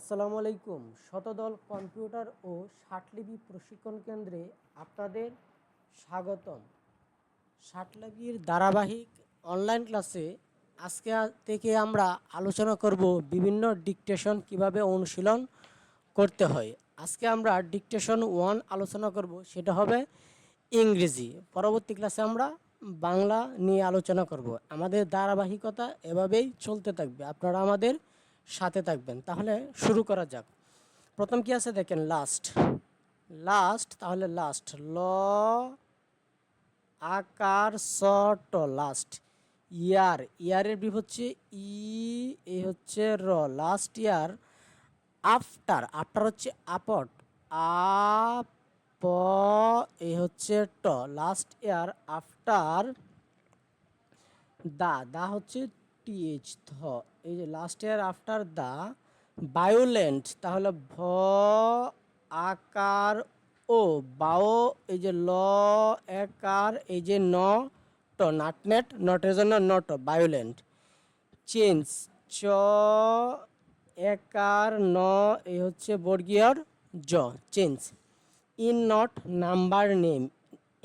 আসসালামু আলাইকুম। শতদল কম্পিউটার ও ষাটলিপি প্রশিক্ষণ কেন্দ্রে আপনাদের স্বাগতম। ষাটলিপির ধারাবাহিক অনলাইন ক্লাসে আজকে থেকে আমরা আলোচনা করব বিভিন্ন ডিকটেশন কীভাবে অনুশীলন করতে হয়। আজকে আমরা ডিকটেশন ওয়ান আলোচনা করব, সেটা হবে ইংরেজি। পরবর্তী ক্লাসে আমরা বাংলা নিয়ে আলোচনা করব। আমাদের ধারাবাহিকতা এভাবেই চলতে থাকবে। আপনারা আমাদের সাথে থাকবেন। তাহলে শুরু করা যাক। প্রথম কি আছে দেখেন? লাস্ট লাস্ট তাহলে লাস্ট ল, আকার সট লাস্ট ইয়ার ইয়ারের বি হচ্ছে ই এ হচ্ছে র। লাস্ট ইয়ার আফটার আফটার হচ্ছে আপট। আ, প, এ হচ্ছে ট। লাস্ট ইয়ার আফটার দা। দা হচ্ছে টিএইচ ধ এই যে লাস্ট ইয়ার আফটার দা বায়োলেন্ট তাহলে ভ, আকার, ও, বাও, এই যে ল, একার, এই যে ন, ট নাটনেট নটের জন্য নট বায়োলেন্ট চেঞ্জ চ, একার, ন, এই হচ্ছে বর্গীয়র জ change in not number name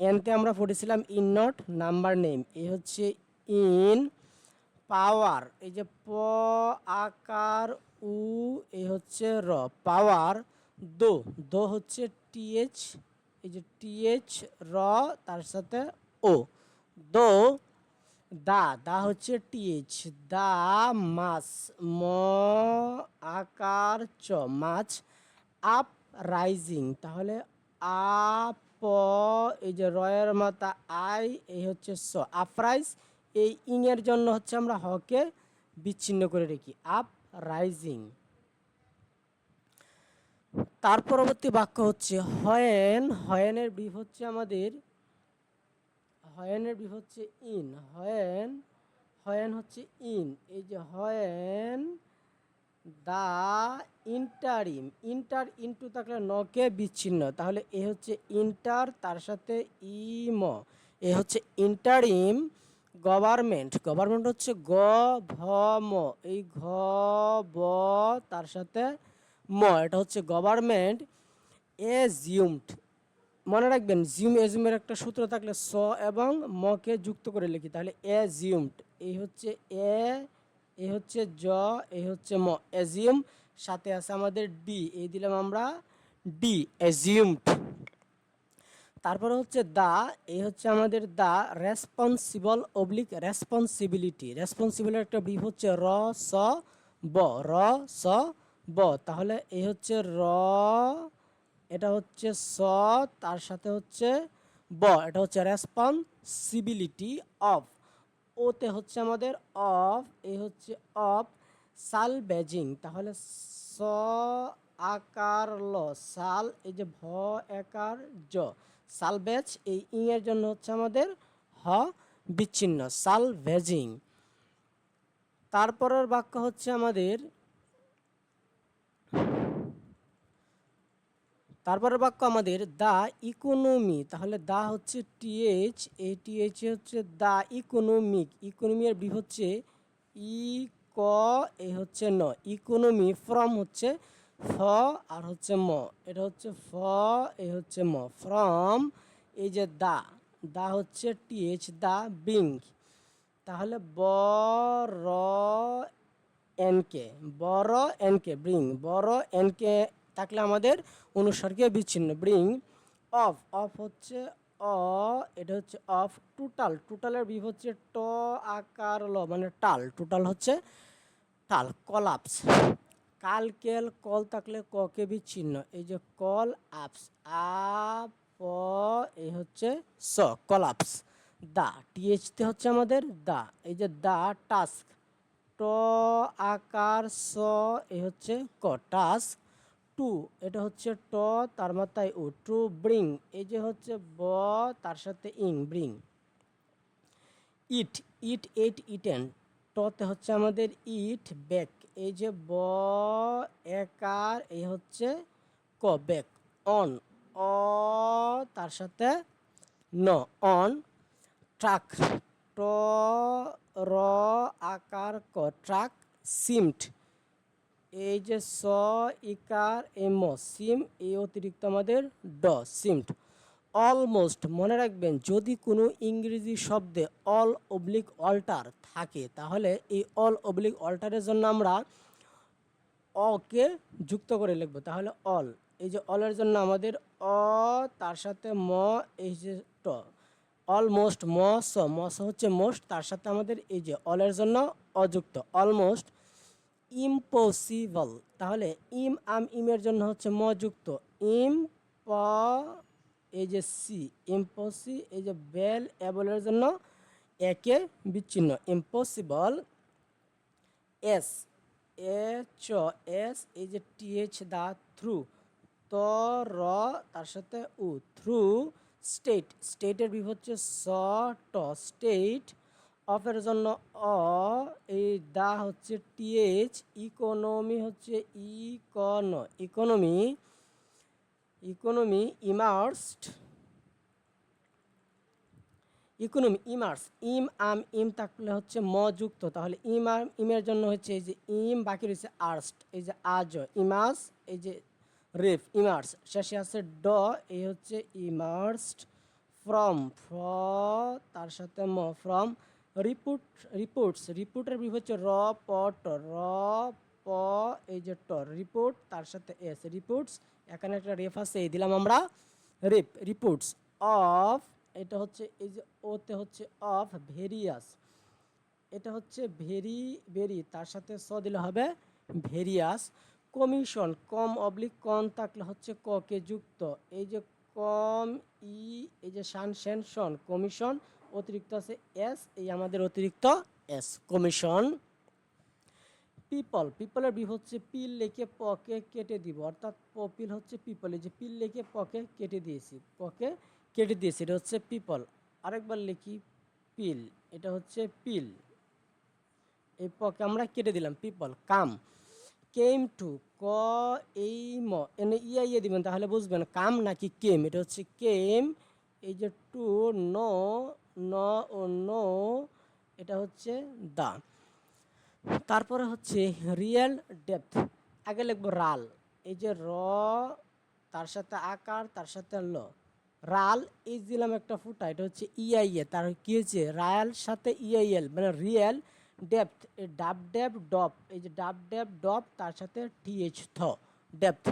এনতে আমরা পড়েছিলাম ইন নট নাম্বার নেম এই হচ্ছে ইন পাওয়ার, এই যে প, আকার, উ এই হচ্ছে র, পাওয়ার, দো দো হচ্ছে টিএচ এই যে টিএচ র, তার সাথে ও, দো, দা দা হচ্ছে টিএচ দা, মাছ, ম, আকার, চ, মাছ, আপ, রাইজিং, তাহলে আ, প, এই যে রয়ের মাথা, আই, এই হচ্ছে স আপরাইজ এই ইংয়ের জন্য হচ্ছে আমরা হকে বিচ্ছিন্ন করে রেখি। Up rising. তার পরবর্তী বাক্য হচ্ছে হয়েন। হয়েনের বিভ হচ্ছে আমাদের, হয়েনের বিভ হচ্ছে ইন। হয়েন হয়েন হচ্ছে ইন। এই যে হয়েন, দা ইন্টারিম। ইন্টার ইন্টু থাকলে নকে বিচ্ছিন্ন। তাহলে এ হচ্ছে ইন্টার, তার সাথে ইম। এ হচ্ছে ইন্টারিম। গভর্নমেন্ট গভর্নমেন্ট হচ্ছে গ, ভ, ম, এই ঘ, ব, তার সাথে ম, এটা হচ্ছে গভর্নমেন্ট, এজিউমড। মনে রাখবেন, জিউম, এজিউমের একটা সূত্র থাকলে স এবং মকে যুক্ত করে লিখি, তাহলে এজিউমড, এই হচ্ছে এ, এই হচ্ছে জ, এই হচ্ছে ম, এজিউম, সাথে আছে আমাদের ডি, এই দিলাম আমরা ডি, এজিউমড। তারপরে হচ্ছে দা, এই হচ্ছে আমাদের দা রেসপন্সিবল অবলিক রেসপন্সিবিলিটি রেসপন্সিবলের একটা ব্রিফ হচ্ছে র, স, ব। র, স, ব। তাহলে এই হচ্ছে র, এটা হচ্ছে স, তার সাথে হচ্ছে ব। এটা হচ্ছে রেসপন্সিবিলিটি অফ ওতে হচ্ছে আমাদের অফ এই হচ্ছে অফ সাল বেজিং। তাহলে স আকার ল, সাল, এই যে ভ, একার জ। সালভেজ, এই ইং এর জন্য হচ্ছে আমাদের হ বিচ্ছিন্ন, সালভেজিং। তারপরের বাক্য হচ্ছে আমাদের, তারপরের বাক্য আমাদের দা ইকোনমি, তাহলে দা হচ্ছে টিএইচ এই টিএইচ হচ্ছে দা ইকোনমিক ইকোনমির বি হচ্ছে ই ক, এ হচ্ছে ন, ইকোনমি ফ্রম হচ্ছে ফ আর হচ্ছে ম। এটা হচ্ছে ফ এ হচ্ছে ম। ফ্রম এই যে দা দা হচ্ছে টিএইচ, দা বিং। তাহলে ব, র, এনকে বড় এনকে, ব্রিং। বড় এনকে থাকলে আমাদের অনুসারকে বিচ্ছিন্ন, ব্রিং। অফ অফ হচ্ছে অ, এটা হচ্ছে অফ, টোটাল। টোটালের বি হচ্ছে ট, আকার, ল মানে টাল। টোটাল হচ্ছে টাল, কলাপস। কাল কেল কল থাকলে ককে বিচ্ছিন্ন এই যে কল আপস আ, প, এই হচ্ছে স কলাপস দা, টিএইচতে হচ্ছে আমাদের দা। এই যে দা, টাস্ক। ট আকার স এ হচ্ছে ক, টাস্ক। টু, এটা হচ্ছে ট, তার মাথায় ও টু ব্রিং। এই যে হচ্ছে ব, তার সাথে ing bring. Eat eat, eight, eaten. টতে হচ্ছে আমাদের ইট, ব্যাক। এই যে ব, একার, এই হচ্ছে ক ব্যাক অন, অ, তার সাথে ন, অন, ট্রাক, ট, র, আকার, ক, ট্রাক সিমট এই যে স, ইকার, এম সিম, এই অতিরিক্ত আমাদের ড সিমড অলমোস্ট মনে রাখবেন, যদি কোনো ইংরেজি শব্দে অল অবলিক অল্টার থাকে, তাহলে এই অল অবলিক অল্টারের জন্য আমরা অকে যুক্ত করে লিখব। তাহলে অল এই যে অলের জন্য আমাদের অ, তার সাথে ম, এই যে ট অলমোস্ট ম, স ম, স হচ্ছে মোস্ট তার সাথে আমাদের এই যে অলের জন্য অযুক্ত অলমোস্ট ইম্পসিবল তাহলে ইম আম ইমের জন্য হচ্ছে ম যুক্ত ইম প এই যে সি ইম্পসি এই যে বেল এবলের জন্য একে বিচ্ছিন্ন ইম্পসিবল এস এ চ এস এই যে টিএইচ দা থ্রু ত, র, তার সাথে উ থ্রু স্টেট স্টেটের বিভ হচ্ছে স, ট স্টেট অফের জন্য অ, এই দা হচ্ছে টিএইচ ইকোনমি হচ্ছে econ economy economy immersed, economy immerse um, um, um থাকলে হচ্ছে ম যুক্ত। তাহলে ইম, আম, ইমের জন্য হচ্ছে এই যে ইম, বাকি রয়েছে আর্স্ট এই যে আজ ইমার্স, এই যে রেফ, ইমার্স। শেষে আছে ড, এই হচ্ছে ইমার্সড ফ্রম, ফ্র, তার সাথে ম, ফ্রম রিপোর্ট রিপোর্টস রিপোর্টের হচ্ছে র পট র প, এই যে ট রিপোর্ট তার সাথে এস রিপোর্টস এখানে একটা রেফ আছে, এই দিলাম আমরা রেপ রিপোর্টস অফ এটা হচ্ছে, এই যে ওতে হচ্ছে অফ ভেরিয়াস এটা হচ্ছে ভেরি ভেরি তার সাথে স দিলে হবে ভেরিয়াস কমিশন কম অবলিক কম থাকলে হচ্ছে ক কে যুক্ত, এই যে কম ই এই যে শান সেন কমিশন অতিরিক্ত আছে এস এই আমাদের অতিরিক্ত এস কমিশন পিপল পিপলের বি হচ্ছে পিল লেখে পকে কেটে দিব, অর্থাৎ পপিল হচ্ছে পিপল এই যে পিল লেখে পকে কেটে দিয়েছি, পকে কেটে দিয়েছি, এটা হচ্ছে পিপল আরেকবার লিখি, পিল, এটা হচ্ছে পিল। এই পকে আমরা কেটে দিলাম পিপল কাম। কেম টু ক, এই, ম, এনে ইয়া ইয়ে দিবেন, তাহলে বুঝবেন, কাম নাকি কেম এটা হচ্ছে কেম এই যে টু, ন ন ও, ন, এটা হচ্ছে দা। তারপরে হচ্ছে রিয়েল ডেপথ আগে লিখব রাল। এই যে র, তার সাথে আকার, তার সাথে ল। রাল এই দিলাম একটা ফুটা, এটা হচ্ছে ইআইএ তার কি হয়েছে? রায়াল সাথে ইআইএল মানে রিয়েল ডেপথ এই ডাব ডেপ ডপ, এই যে ডাব ডেপ ডপ, তার সাথে টিএইচ থ ডেপথ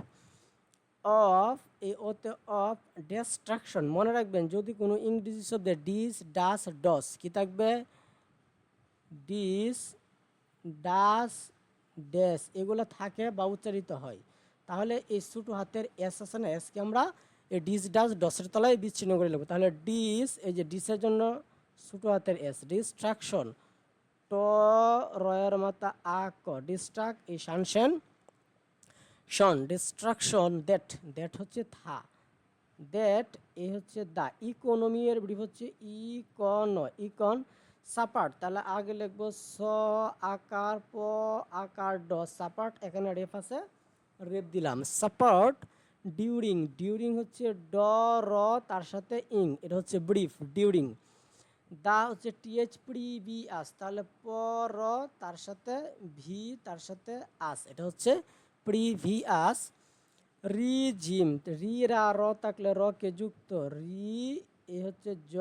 অফ এই ওতে অফ ডেস্ট্রাকশন মনে রাখবেন, যদি কোনো ইংরেজি শব্দে ডিস ডাস ডস কি থাকবে? ডিস ডাস ড্যাশ এগুলো থাকে বা উচ্চারিত হয়। তাহলে এই ছোটো হাতের এস আছে না, এসকে আমরা এই ডিস ডাস ডসের তলায় বিচ্ছিন্ন করে নেব। তাহলে ডিস এই যে ডিসের জন্য ছোটো হাতের এস ডিস্ট্রাকশন ট রয়ের মাতা আক ডিস্ট্রাক এই শানসেন শন ডিস্ট্রাকশন দ্যাট দ্যাট হচ্ছে থা। দ্যাট এ হচ্ছে দা। ইকোনমি এর ব্রিফ হচ্ছে ইকন ইকন সাপার্ট, তাহলে আগে লিখব স, আকার, প, আকার, ড। সাপার্ট, এখানে রেফ আছে রেপ দিলাম। সাপার্ট ডিউরিং ডিউরিং হচ্ছে ড, র, তার সাথে ইং, এটা হচ্ছে ব্রিফ, ডিউরিং। দা হচ্ছে টিএইচ প্রি বি আস, তাহলে প, র, তার সাথে ভি, তার সাথে আস, এটা হচ্ছে প্রিভিয়াস রিজিম, রি, রা, র থাকলে র কে যুক্ত, রি, এ হচ্ছে জ,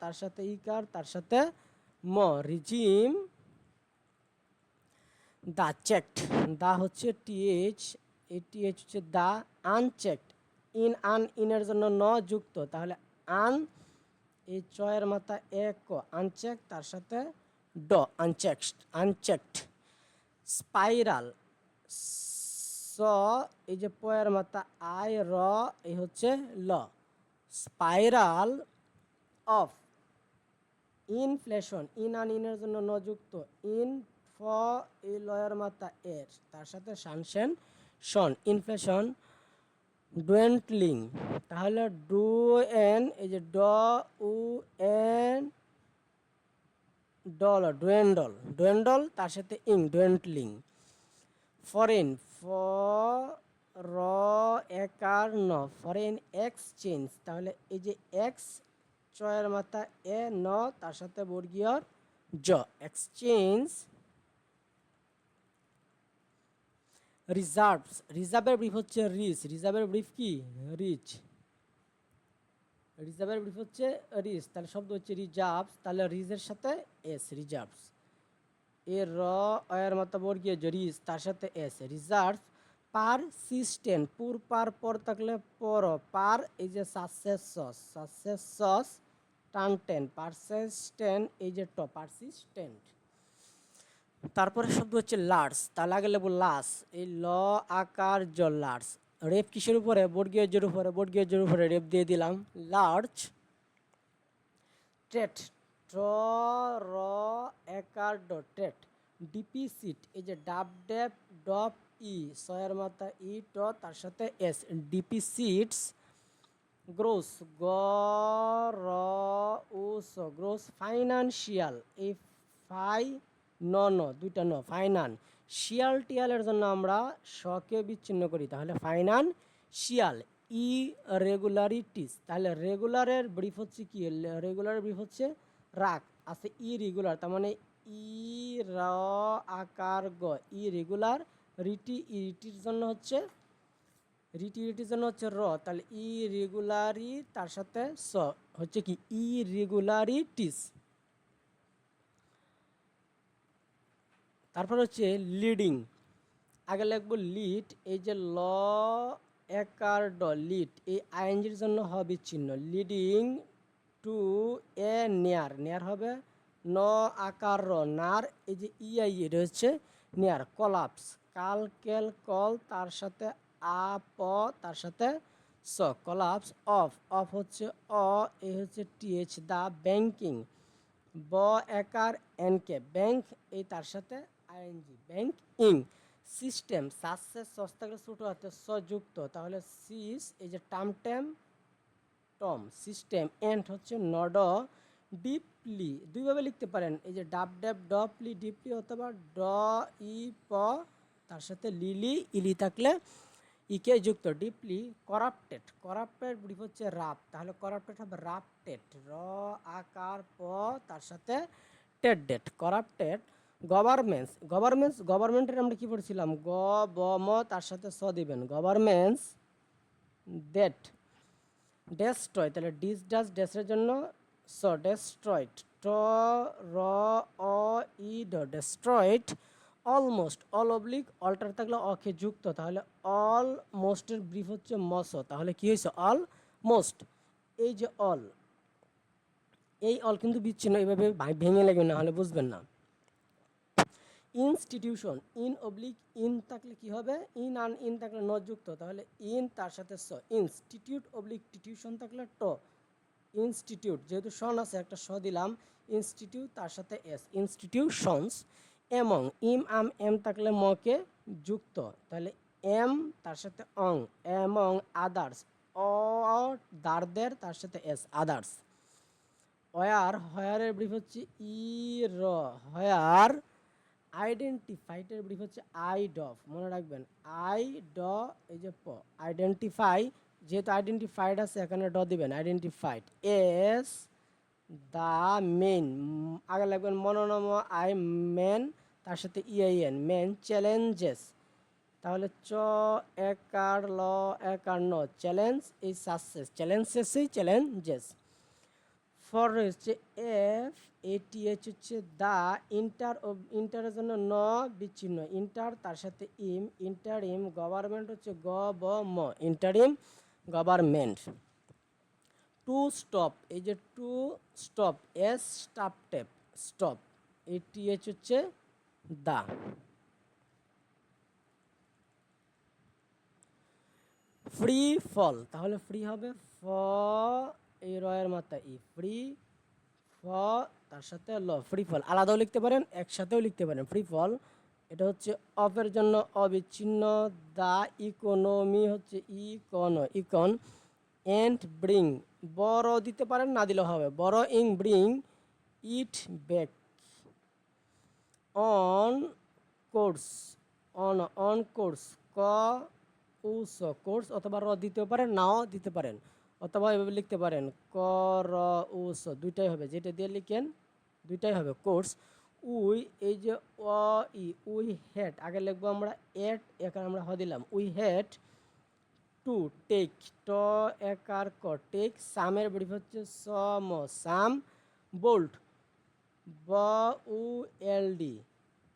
তার সাথে ইকার, তার সাথে ম রিজিম দা চেকড। দা হচ্ছে টিএইচ এই টিএইচ হচ্ছে দা আনচেকড। ইন, আন, ইনের জন্য ন যুক্ত। তাহলে আন, এই চয়ের মাথা এক আনচেক তার সাথে ড, আনচেকড আনচেকড। স্পাইরাল, স, এই যে পয়ের মাথা আই, র, এই হচ্ছে ল। স্পাইরাল অফ ইনফ্লেশন, ইন আন ইনের জন্য নযুক্ত, ইন ফ এই লয়ের মাথা এর, তার সাথে শানসেন শন ইনফ্লেশন, ডুয়েন্টলিং, তাহলে ডু এন, এই যে ড, উ, এন, ডল, ডুয়েন্ডল ডুয়েন্ডল, তার সাথে ইং, ডুয়েন্টলিং, ফরেন, ফ, র একার ন, ফরেন এক্সচেঞ্জ, তাহলে এই যে এক্স চয়ের মাথা এ, ন, তার সাথে বর্গীয় জ এক্সচেঞ্জ রিজার্ভস রিজার্ভের ব্রিফ হচ্ছে রিচ রিজার্ভের ব্রিফ কি? রিচ রিজার্ভের ব্রিফ হচ্ছে রিচ তাহলে শব্দ হচ্ছে রিজার্ভস তাহলে রিজের সাথে এস রিজার্ভস এর র, এর মতো বর্গীয় যে রিচ তার সাথে এস রিজার্ভ পার সিস্টেন পুর পার পর থাকলে পর পার এই যে সাসেস সস সাসেস সস টানটেন পারসেস্টেন্ট এই যে ট পারসিস্টেন্ট তারপরে শব্দ হচ্ছে লার্স তার আগে লেবু লাস এই ল, আকার জ লার্স রেপ কিসের উপরে? বর্গীয় জোর উপরে। বর্গীয় জোর উপরে রেপ দিয়ে দিলাম। লার্জ ট্রেট ট্র র একার ড ট্রেট ডিপিসিট এই যে ডাব ডেপ ডপ, ই, ছয়ের মাথা, ই, ট, তার সাথে এস ডিপিসিটস গ্রোস গ র উ স গ্রোস ফাইনান্সিয়াল এই ফাই ন ন দুইটা ন ফাইনান শিয়াল টিয়ালের জন্য আমরা শকে বিচ্ছিন্ন করি। তাহলে ফাইনান শিয়াল ই রেগুলারিটিস তাহলে রেগুলারের ব্রিফ হচ্ছে কি? রেগুলার ব্রিফ হচ্ছে রাগ। আছে ই রেগুলার তার মানে ই, র, আকার, গ। ই রেগুলার রিটি ইটির জন্য হচ্ছে রিটি রিটির জন্য হচ্ছে র, তাহলে ই রেগুলারি তার সাথে স, হচ্ছে কি ই রেগুলারিটিস তারপর হচ্ছে লিডিং আগে লিখব লিড এই যে ল, একার ড লিড এই আইএনজির জন্য হবে বিচ্ছিন্ন লিডিং টু এ নেয়ার নেয়ার হবে ন, আকার র, নার, এই যে ইআই এটা হচ্ছে নেয়ার কলাপস কাল কেল কল তার সাথে আ, প, তার সাথে স কলাপস অফ অফ হচ্ছে অ, এ হচ্ছে টিএইচ দা ব্যাংকিং ব, একার এনকে ব্যাংক এই তার সাথে আইএনজি ব্যাংক ইং সিস্টেম সাসে সস্তাকে ছোট হাতে সযুক্ত তাহলে সিস এই যে টাম ট্যাম টম সিস্টেম এন্ড হচ্ছে নড ডিপলি দুইভাবে লিখতে পারেন, এই যে ডাব ড্যাব ডপলি ডিপলি অথবা ড ই প তার সাথে লিলি ইলি থাকলে ইকে যুক্ত ডিপলি করাপ্টেড করাপ্টেড ব্রিফ হচ্ছে রাপ তাহলে করাপ্টেড হবে রাপটেড। র, আকার, প, তার সাথে টেড ডেট করাপ্টেড গভর্নমেন্টস গভর্নমেন্টস গভর্নমেন্টের আমরা কি পড়ছিলাম? গ, ব, ম, তার সাথে স দিবেন। গভর্নমেন্টস ডেট ডেস্ট্রয় তাহলে ডিস ডাস ডেসের জন্য স ডেস্ট্রয়েড ট, র, অ, ই, ড destroyed almost, all oblique, alter থাকলে অকে যুক্ত, তাহলে অল মোস্টের ব্রিফ হচ্ছে মস, তাহলে কি হয়েছে? অল মোস্ট, এই যে অল, এই অল কিন্তু বিচ্ছিন্ন, এইভাবে ভেঙে লাগবে না হলে বুঝবেন না। ইনস্টিটিউশন, ইন অবলিক, ইন থাকলে কি হবে? ইন আন, ইন থাকলে ন যুক্ত, তাহলে ইন তার সাথে স, ইনস্টিটিউট অবলিক, টিটিউশন থাকলে ট, ইনস্টিটিউট, যেহেতু সন আছে, একটা স দিলাম, ইনস্টিটিউট তার সাথে এস, ইনস্টিটিউশনস এমং ইম, আম, এম থাকলে মকে যুক্ত। তাহলে এম তার সাথে অং এমং আদার্স, অ দারদের তার সাথে এস, আদার্স। ওয়ার হয়ারের ব্রিফ হচ্ছে ই, র। হয়ার আইডেন্টিফাইটের ব্রিফ হচ্ছে আই ডফ। মনে রাখবেন, আই ড, এই যে প, আইডেন্টিফাই, যেহেতু আইডেন্টিফাইড আছে, এখানে ড দিবেন, আইডেন্টিফাইড, এস দ্য মেন। আগে লাগবেন মনোনম, আই মেন, তার সাথে ইআইএন মেন চ্যালেঞ্জেস। তাহলে চ, একার, ল, একার, ন, চ্যালেঞ্জ, এই সাকসেস চ্যালেঞ্জেসই চ্যালেঞ্জেস। ফর হচ্ছে এফ এটিএইচ হচ্ছে দা, ইন্টার ইন্টারের জন্য ন বিচ্ছিন্ন। ইন্টার, তার সাথে ইম ইন্টার ইম গভর্নমেন্ট হচ্ছে গ, ব, ম। Interim, government. টু স্টপ, এই যে two stop, S step tape, stop ATH হচ্ছে দা। ফ্রি ফল, তাহলে ফ্রি হবে ফ, এই রয়ের মাথা ই, ফ্রি ফ, তার সাথে ল, ফ্রি ফল, আলাদাও লিখতে পারেন, একসাথেও লিখতে পারেন, ফ্রি ফল, এটা হচ্ছে অফের জন্য অবিচ্ছিন্ন, দা, ইকোনমি হচ্ছে ইকন ইকন, এন্ড ব্রিং বড় দিতে পারেন, না দিলেও হবে। বড় ইং, bring, it back on course, on on course, ক উস কোর্স অথবা র দিতেও পারেন, নাও দিতে পারেন। অথবা এভাবে লিখতে পারেন, ক, র উস দুইটাই হবে। যেটা দিয়ে লিখেন, দুইটাই হবে। কোর্স, উই, এই যে অ, ই, উই হ্যাড আগে লিখব আমরা, এট, এখানে আমরা হ দিলাম। উই হ্যাড টু টেক ট একার ক টেক সামের ব্রিফ হচ্ছে সম সাম বোল্ট ব, উ, এল, ডি।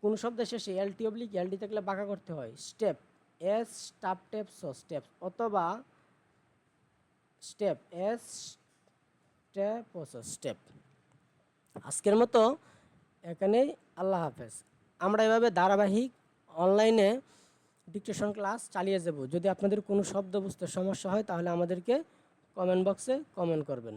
কোন শব্দের শেষে এল, টি অবলিক এল, ডি থাকলে বাঁকা করতে হয়। স্টেপ, এস স্টাপ টেপ, স, স্টেপ, অথবা স্টেপ, এস, স্টেপ স্টেপ। আজকের মতো এখানেই, আল্লাহ হাফেজ। আমরা এভাবে ধারাবাহিক, অনলাইনে ডিকটেশন ক্লাস চালিয়ে যাব। যদি আপনাদের কোনো শব্দ বুঝতে সমস্যা হয়, তাহলে আমাদেরকে কমেন্ট বক্সে কমেন্ট করবেন।